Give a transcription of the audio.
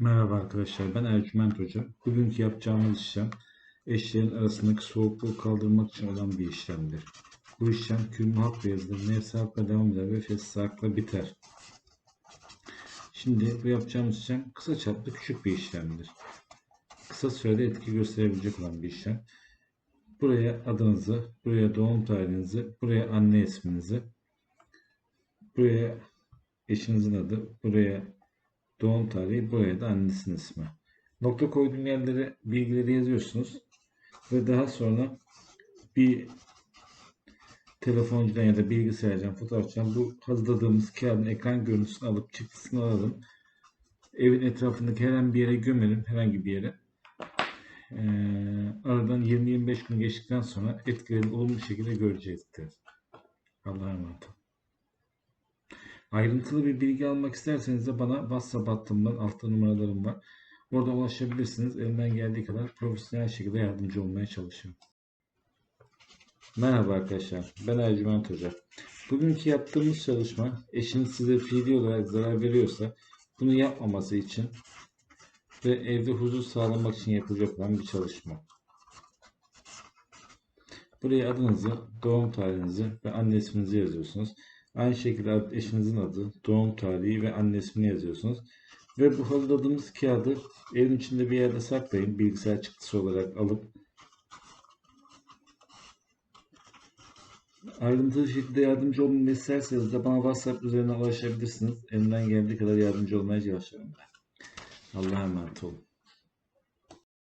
Merhaba arkadaşlar, ben Ercüment Hoca. Bugünkü yapacağımız işlem eşlerin arasındaki soğukluğu kaldırmak için olan bir işlemdir. Bu işlem külmü hak yazılır, nefsi hakla devam eder ve fesli hakla biter. Şimdi bu yapacağımız işlem kısa çaplı küçük bir işlemdir. Kısa sürede etki gösterebilecek olan bir işlem. Buraya adınızı, buraya doğum tarihinizi, buraya anne isminizi, buraya eşinizin adı, buraya Doğum tarihi buraya da annesinin ismi. Nokta koyduğum yerlere bilgileri yazıyorsunuz. Ve daha sonra bir telefoncudan ya da bilgisayardan, fotoğrafçıdan bu hazırladığımız kağıdın ekran görüntüsünü alıp çıktısını alalım. Evin etrafındaki herhangi bir yere gömelim, herhangi bir yere. Ee, aradan 20-25 gün geçtikten sonra etkilerini olumlu şekilde görecektir. Allah'a emanet olun. Ayrıntılı bir bilgi almak isterseniz de bana WhatsApp hattımdan altta numaralarım var. Orada ulaşabilirsiniz. Elimden geldiği kadar profesyonel şekilde yardımcı olmaya çalışıyorum. Merhaba arkadaşlar. Ben Ercüment Hoca. Bugünkü yaptığımız çalışma eşiniz size fiili olarak zarar veriyorsa bunu yapmaması için ve evde huzur sağlamak için yapılacak olan bir çalışma. Buraya adınızı, doğum tarihinizi ve anne isminizi yazıyorsunuz. Aynı şekilde eşinizin adı, doğum tarihi ve anne yazıyorsunuz. Ve bu hazırladığımız kağıdı evin içinde bir yerde saklayın. Bilgisayar çıktısı olarak alıp ayrıntılı şekilde yardımcı olmamı isterseniz de bana WhatsApp üzerinden ulaşabilirsiniz. Elimden geldiği kadar yardımcı olmaya çalışıyorum ben. Allah'a emanet olun.